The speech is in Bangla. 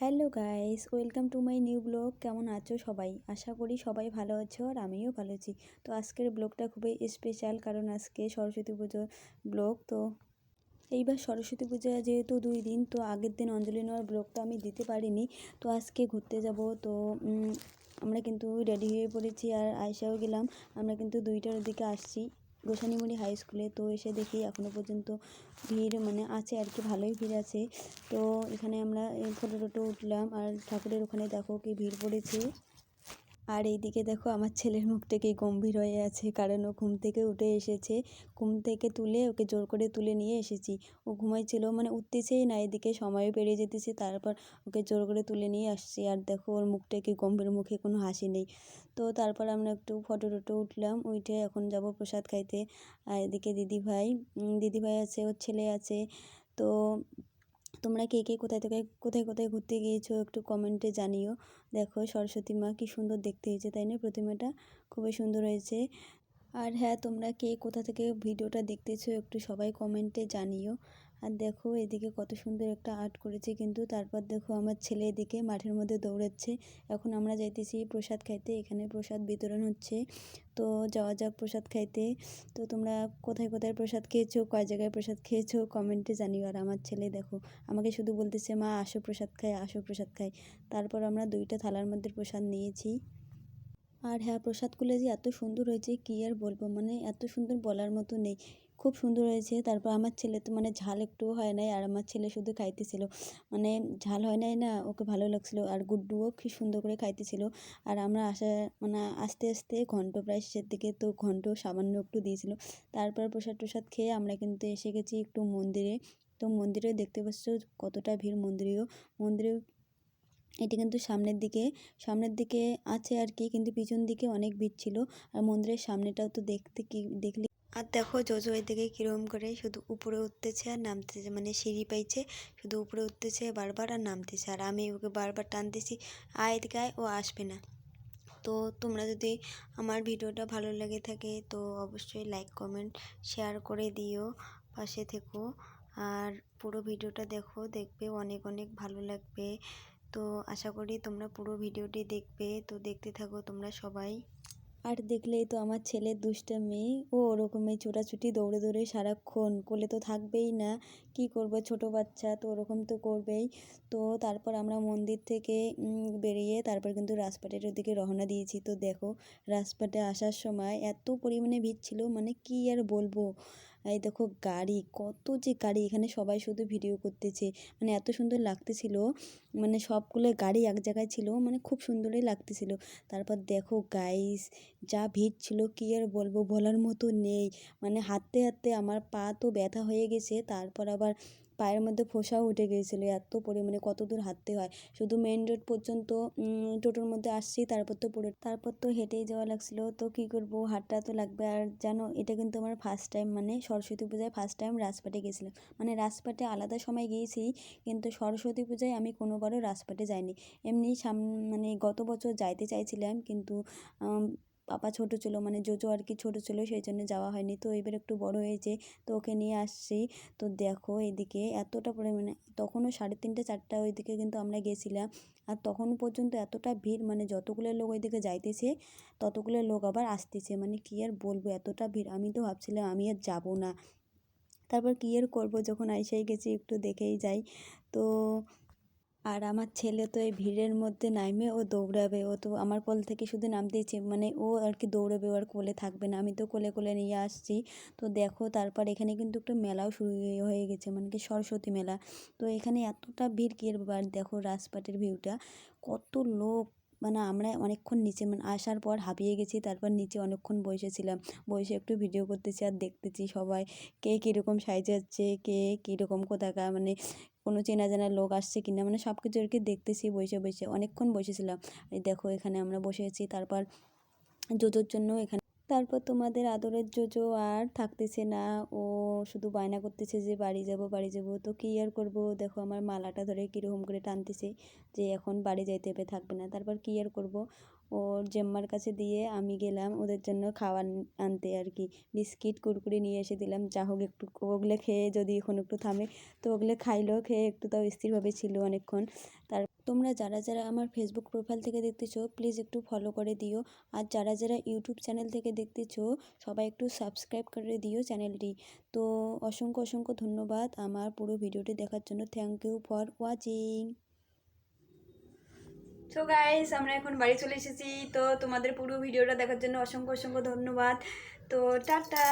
Hello guys, welcome to my new blog. কেমন আছো সবাই? আশা করি সবাই ভালো আছো আর আমিও ভালো আছি। তো আজকের ব্লগটা খুবই স্পেশাল কারণ আজকে সরস্বতী পুজোর ব্লগ। তো এইবার সরস্বতী পূজা যেহেতু দুই দিন, তো আগের দিন অঞ্জলি নেওয়ার ব্লগটা আমি দিতে পারিনি। তো আজকে ঘুরতে যাব। তো আমরা কিন্তু রেডি হয়ে পড়েছি আর আয়সাও গেলাম। আমরা কিন্তু দুইটার দিকে আসছি। গোসানিমুড়ি হাই স্কুলে তো এসে দেখি এখনও পর্যন্ত ভিড় মানে আছে আর কি, ভালোই ভিড় আছে। তো এখানে আমরা ফটো টটো উঠলাম আর ঠাকুরের ওখানে দেখো কি ভিড় পড়েছে। আর এইদিকে দেখো আমার ছেলের মুখ থেকে গম্ভীর হয়ে আছে, কারণ ও ঘুম থেকে উঠে এসেছে। ঘুম থেকে তুলে ওকে জোর করে তুলে নিয়ে এসেছি। ও ঘুমাইছিল মানে উঠতেছেই না, এদিকে সময় পেরিয়ে যেতেছে, তারপর ওকে জোর করে তুলে নিয়ে আসছি। আর দেখো ওর মুখটা কি গম্ভীর, মুখে কোনো হাসি নেই। তো তারপর আমরা একটু ফটো টটো উঠলাম, উঠে এখন যাব প্রসাদ খাইতে। আর এদিকে দিদিভাই দিদিভাই আছে, ওর ছেলে আছে। তো তোমরা কে কে কোথায় থেকে কোথায় কোথায় ঘুরতে গিয়েছো একটু কমেন্টে জানিও। দেখো সরস্বতী মা কি সুন্দর দেখতে হয়েছে, তাই না? প্রতিমাটা খুবই সুন্দর হয়েছে। আর হ্যাঁ তোমরা কে কোথা থেকে ভিডিওটা দেখতেছো একটু সবাই কমেন্টে জানিও। আর দেখো এদিকে কত সুন্দর একটা আর্ট করেছে কিন্তু তারপর দেখো আমার ছেলে এদিকে মাঠের মধ্যে দৌড়াচ্ছে। এখন আমরা যাইতেছি প্রসাদ খাইতে, এখানে প্রসাদ বিতরণ হচ্ছে। তো যাওয়া যাক প্রসাদ খাইতে। তো তোমরা কোথায় কোথায় প্রসাদ খেয়েছো, কয় জায়গায় প্রসাদ খেয়েছো কমেন্টে জানিও। আর আমার ছেলে দেখো, আমাকে শুধু বলতেছে, মা, আসো প্রসাদ খাই, আসো প্রসাদ খাই। তারপর আমরা দুইটা থালার মধ্যে প্রসাদ নিয়েছি। আর হ্যাঁ প্রসাদগুলো যে এত সুন্দর হয়েছে, কী আর বলব? মানে এত সুন্দর বলার মতো নেই। খুব সুন্দর হয়েছে। তারপর আমার ছেলে তো মানে ঝাল একটুও হয় নাই, আর আমার ছেলে শুধু খাইতেছিল। মানে ঝাল হয় নাই না, ওকে ভালো লাগছিল। আর গুড্ডুও কি সুন্দর করে খাইতেছিল। আর আমরা আসা মানে আস্তে আস্তে ঘন্ট প্রায় শেষের দিকে তো ঘন্ট সামান্য একটু দিয়েছিল। তারপর প্রসাদ টসাদ খেয়ে আমরা কিন্তু এসে গেছি একটু মন্দিরে। তো মন্দিরে দেখতে পাচ্ছ কতটা ভিড় মন্দিরেও। মন্দিরে এটি কিন্তু সামনের দিকে সামনের দিকে আছে আর কি, কিন্তু পিছন দিকে অনেক ভিড় ছিল। আর মন্দিরের সামনেটাও তো দেখতে কি, দেখলে আর দেখো জোজো এদিকে কীরকম করে শুধু উপরে উঠতেছে আর নামতেছে মানে সিঁড়ি পাইছে, শুধু উপরে উঠতেছে বারবার আর নামতেছে। আর আমি ওকে বারবার টানতেছি, আয় এদিকে আয়, ও আসবে না। তো তোমরা যদি আমার ভিডিওটা ভালো লেগে থাকে, তো অবশ্যই লাইক কমেন্ট শেয়ার করে দিও, পাশে থেকো। আর পুরো ভিডিওটা দেখো, দেখবে অনেক অনেক ভালো লাগবে। তো আশা করি তোমরা পুরো ভিডিওটি দেখবে। তো দেখতে থাকো তোমরা সবাই। আর দেখলেই তো আমার ছেলের মেয়ে। ও ওরকমই ছোটাছুটি দৌড়ে দৌড়ে সারাক্ষণ। কোলে তো থাকবেই না। কি করব? ছোট বাচ্চা তো ওরকম তো করবেই। তো তারপর আমরা মন্দির থেকে বেরিয়ে তারপর কিন্তু রাজপাটের ওদিকে রওনা দিয়েছি। তো দেখো রাজপাটে আসার সময় এত পরিমাণে ভিড় ছিল। মানে কি আর বলব? এই দেখো গাড়ি, কত যে গাড়ি এখানে সবাই শুধু ভিডিও করতেছে। মানে এত সুন্দর লাগতেছিল। মানে সবগুলো গাড়ি এক জায়গায় ছিল মানে খুব সুন্দরই লাগতেছিল। তারপর দেখো গাইস যা ভিড় ছিল, কী আর বলব, বলার মতো নেই। মানে হাঁটতে হাঁটতে আমার পা তো ব্যথা হয়ে গেছে, তারপর আবার পায়ের মধ্যে ফোসাও উঠে গিয়েছিল এত পরিমাণে, কত দূর হাঁটতে হয়। শুধু মেন রোড পর্যন্ত টোটোর মধ্যে আসছি, তারপর তো পুরো, তারপর তো হেঁটেই যাওয়া লাগছিল। তো কী করব, হাঁটটা তো লাগবে। আর জানো, এটা কিন্তু আমার ফার্স্ট টাইম মানে সরস্বতী পূজায় ফার্স্ট টাইম রাজপাটে গেছিলাম মানে রাজপাটে আলাদা সময় গিয়েছি, কিন্তু সরস্বতী পূজায় আমি কোনোবারও রাজপাটে যাইনি। এমনি সাম মানে গত বছর যাইতে চাইছিলাম, কিন্তু পাপা ছোট ছিল মানে জোজো আর কি ছোট ছিল, সেই জন্য যাওয়া হয়নি। তো এবার একটু বড় হয়েছে তো ওকে নিয়ে আসছি। তো দেখো এদিকে এতটা পরিমাণে, তখনও সাড়ে তিনটে, চারটা ওইদিকে কিন্তু আমরা গেছিলাম। আর তখন পর্যন্ত এতটা ভিড় মানে যতগুলো লোক ওইদিকে যাইতেছে, ততগুলো লোক আবার আসতেছে। মানে কী আর বলব, এতটা ভিড়। আমি তো ভাবছিলাম আমি আর যাব না। তারপর কী আর করব, যখন আইসাই গেছি একটু দেখেই যাই। তো আর আমার ছেলে তো এই ভিড়ের মধ্যে নামে ও দৌড়াবে। ও তো আমার কোল থেকে শুধু নামতেইছে মানে ও আর কি দৌড়াবে, ও আর কোলে থাকবে না। আমি তো কোলে কোলে নিয়ে আসছি। তো দেখো, তারপর এখানে কিন্তু একটা মেলাও শুরু হয়ে গেছে মানে কি সরস্বতী মেলা। তো এখানে এতটা ভিড় কি আর দেখো রাজপাটের ভিউটা। কত লোক মানে আমরা অনেকক্ষণ নিচে মানে আসার পর হাঁপিয়ে গেছি। তারপর নিচে অনেকক্ষণ বসেছিলাম বসে একটু ভিডিও করতেছি আর দেখতেছি সবাই। কে কীরকম সাইজ আছে কে কীরকম কোথাকার মানে কোনো চেনা জানা লোক আসছে কিনা মানে সব কিছু আর কি দেখতেছি, বসে বসে, অনেকক্ষণ বসেছিলাম দেখো, এখানে আমরা বসে আছি, তারপর জোজোর জন্য এখানে। তারপর তোমাদের আদরের জোজো আর থাকতেছে না, ও শুধু বায়না করতেছে যে, বাড়ি যাব বাড়ি যাব, তো কী আর করব? দেখো, আমার মালাটা ধরে কীরকম করে টানতেছে যে, এখন বাড়ি যাইতে হবে, থাকবে না, তারপর কী আর করব? ওর জেম্মার কাছে দিয়ে আমি গেলাম ওদের জন্য খাবার আনতে আর কি। বিস্কিট, কুরকুরি নিয়ে এসে দিলাম। যা হোক একটু ওগুলো খেয়ে যদি এখন একটু থামে, তো ওগুলো খাইলো খেয়ে একটু তাও স্থিরভাবে ছিল অনেকক্ষণ। তার তোমরা যারা যারা আমার ফেসবুক প্রোফাইল থেকে দেখতেছো প্লিজ একটু ফলো করে দিও। আর যারা যারা ইউটিউব চ্যানেল থেকে দেখতেছো, সবাই একটু সাবস্ক্রাইব করে দিও চ্যানেলটি তো অসংখ্য অসংখ্য ধন্যবাদ আমার পুরো ভিডিওটি দেখার জন্য। Thank you for watching so guys আমরা এখন বাড়ি চলে এসেছি। তো তোমাদের পুরো ভিডিওটা দেখার জন্য অসংখ্য অসংখ্য ধন্যবাদ। তো, টাটা!